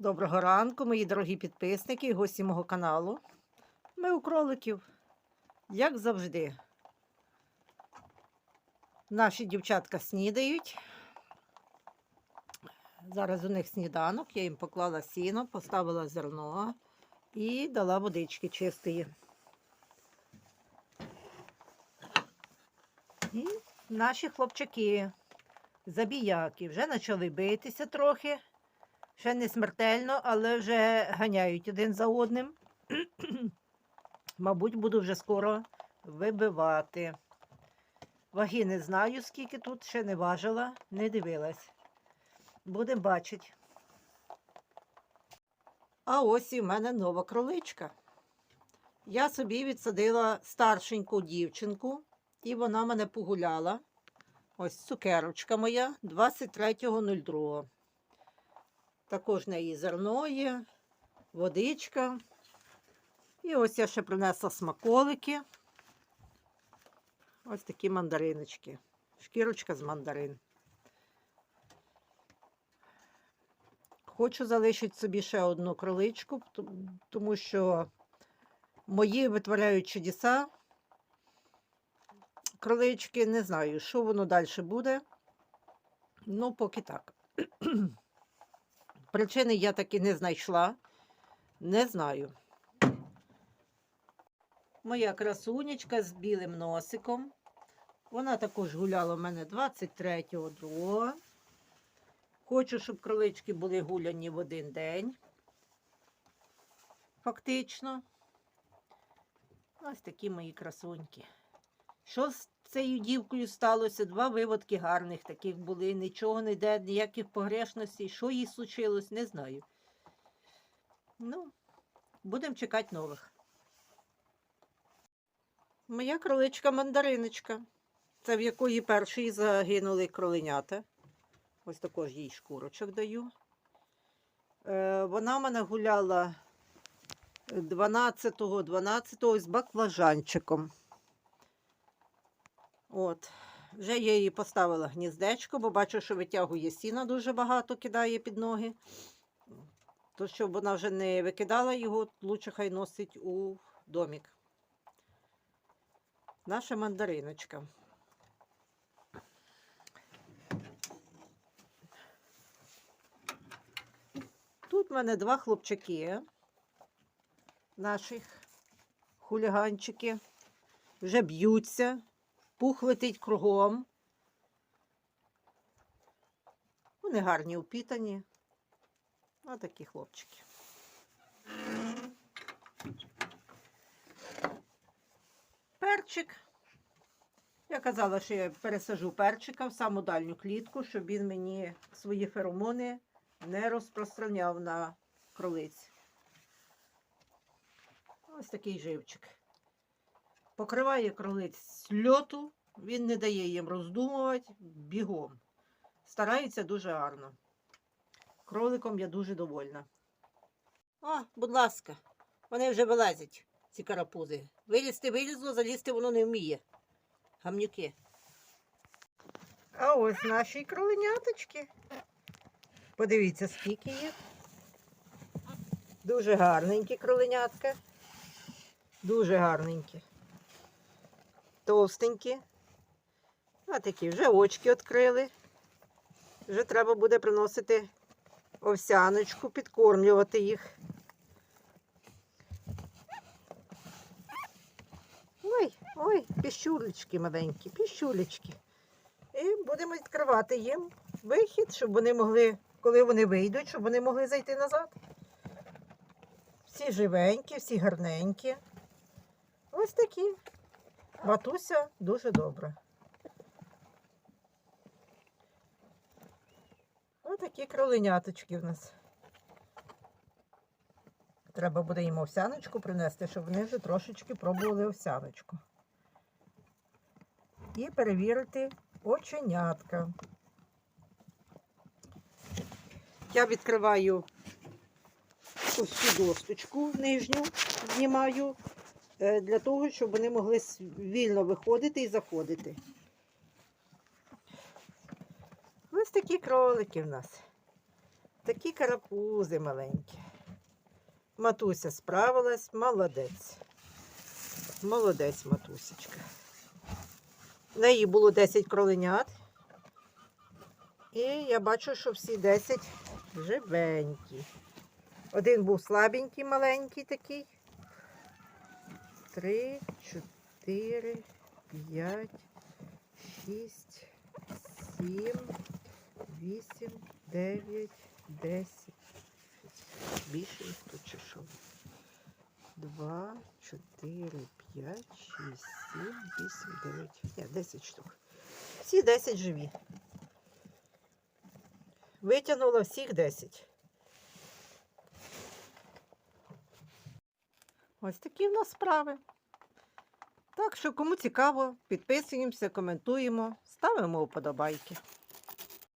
Доброго ранку, мої дорогі підписники і гості мого каналу. Ми у кроликів, як завжди. Наші дівчатка снідають. Зараз у них сніданок, я їм поклала сіно, поставила зерно і дала водички чистої. І наші хлопчаки, забіяки, вже почали битися трохи. Ще не смертельно, але вже ганяють один за одним. Мабуть, буду вже скоро вибивати. Ваги не знаю, скільки тут, ще не важила, не дивилась. Будемо бачити. А ось і в мене нова кроличка. Я собі відсадила старшеньку дівчинку, і вона мене погуляла. Ось цукерочка моя 23.02. Також в неї зерно є, водичка. І ось я ще принесла смаколики. Ось такі мандариночки. Шкірочка з мандарин. Хочу залишити собі ще одну кроличку, тому що мої витворяють чудеса. Кролички, не знаю, що воно далі буде. Ну, поки так. Причини я таки не знайшла. Не знаю. Моя красунечка з білим носиком. Вона також гуляла в мене 23.02. Хочу, щоб кролички були гуляні в один день. Фактично. Ось такі мої красуньки. Що з цією дівкою сталося? Два виводки гарних таких були, нічого не йде, ніяких погрешностей. Що їй случилось, не знаю. Ну, будемо чекати нових. Моя кроличка мандариночка. Це в якої першої загинули кроленята. Ось також їй шкурочок даю. Е, вона в мене гуляла 12-го, 12-го з баклажанчиком. От. Вже я її поставила гніздечко, бо бачу, що витягує сіна дуже багато, кидає під ноги. То, щоб вона вже не викидала його, лучше хай носить у домик. Наша мандариночка. Тут в мене два хлопчаки, наших хуліганчики, вже б'ються, пух летить кругом. Вони гарні упітані. Такі хлопчики. Перчик. Я казала, що я пересажу перчика в саму дальню клітку, щоб він мені свої феромони не розпространяв на кролиць. Ось такий живчик. Покриває кролиць з льоту, він не дає їм роздумувати бігом. Старається дуже гарно. Кроликом я дуже довольна. О, будь ласка, вони вже вилазять, ці карапузи. Вилізти вилізло, залізти воно не вміє. Гамнюки. А ось наші кроленяточки. Подивіться, скільки їх. Дуже гарненькі кроленятка. Дуже гарненькі. Товстенькі. А такі вже очки відкрили. Вже треба буде приносити овсяночку, підкормлювати їх. Ой, ой, піщулечки маленькі, піщулечки. І будемо відкривати їм вихід, щоб вони могли, коли вони вийдуть, щоб вони могли зайти назад. Всі живенькі, всі гарненькі. Ось такі. Матуся дуже добра. Ось такі кроленяточки в нас. Треба буде їм овсяночку принести, щоб вони вже трошечки пробували овсяночку. І перевірити оченятка. Я відкриваю ось цю досточку нижню, знімаю, для того, щоб вони могли вільно виходити і заходити. Ось такі кролики в нас. такі карапузи маленькі. Матуся справилась, молодець. Молодець, матусечка. В неї було 10 кроленят. І я бачу, що всі 10 живенькі. Один був слабенький, маленький такий. Три, чотири, п'ять, шість, сім, вісім, дев'ять, десять. Більше їх тут чи що? Два, чотири, п'ять, шість, сім, вісім, дев'ять. Ні, десять штук. Всі десять живі. Витягнула всіх 10. Ось такі в нас справи. Так що, кому цікаво, підписуємося, коментуємо, ставимо вподобайки.